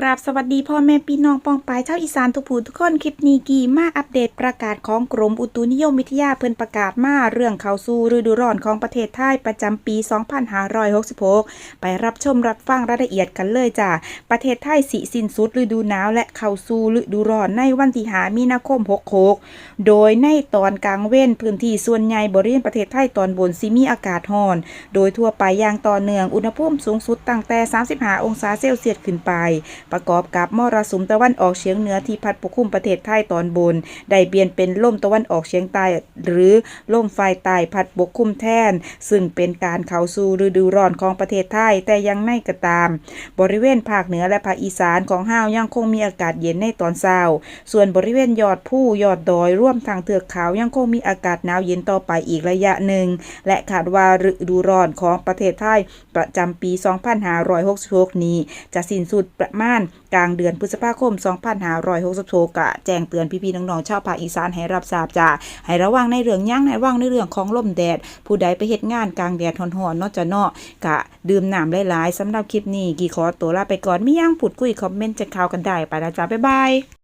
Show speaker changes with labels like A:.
A: กราบสวัสดีพ่อแม่พี่น้องปองปายชาวอีสานทุกผู้ทุกคนคลิปนี้กีมาอัปเดตประกาศของกรมอุตุนิยมวิทยาเพิ่นประกาศมาเรื่องเข้าสู่ฤดูร้อนของประเทศไทยประจำปี 2566 ไปรับชมรับฟังรายละเอียดกันเลยจ้ะประเทศไทยสิสิ้นสุดฤดูหนาวและเข้าสู่ฤดูร้อนในวันที่5มีนาคม 66 โดยในตอนกลางเว้นพื้นที่ส่วนใหญ่บริเวณประเทศไทยตอนบนสิมีอากาศร้อน โดยทั่วไปอย่างต่อเนื่องอุณหภูมิสูงสุดตั้งแต่ 35 องศาเซลเซียสขึ้นไปประกอบกับมรสุมตะวันออกเฉียงเหนือที่พัดปกคลุมประเทศไทยตอนบน ได้เปลี่ยนเป็นลมตะวันออกเฉียงใต้หรือลมฝ่ายใต้พัดปกคลุมแทน ซึ่งเป็นการเข้าสู่ฤดูร้อนของประเทศไทยแต่ยังไม่กระตาม บริเวณภาคเหนือและภาคอีสานของห้าวยังคงมีอากาศเย็นในตอนเช้า ส่วนบริเวณยอดผู้ยอดดอยร่วมทางเทือกเขายังคงมีอากาศหนาวเย็นต่อไปอีกระยะหนึ่ง และคาดว่าฤดูร้อนของประเทศไทยประจำปี 2566 นี้ จะสิ้นสุดประมาณกลางเดือนพฤษภาคม 2566กะแจ้งเตือนพี่ๆน้องๆชาวภาคอีสานให้รับทราบจ้าให้ระวังในเรื่องย่างในระวังในเรื่องของลมแดด ผู้ใดไปเฮ็ดงานกลางแดดหอนๆนอกจะเนาะกะดื่มน้ำหลายๆสำหรับคลิปนี้กี่ขอตัวลาไปก่อนมีย่างพูดคุยคอมเมนต์จะข่าวกันได้ไปนะจ้าบ๊ายบาย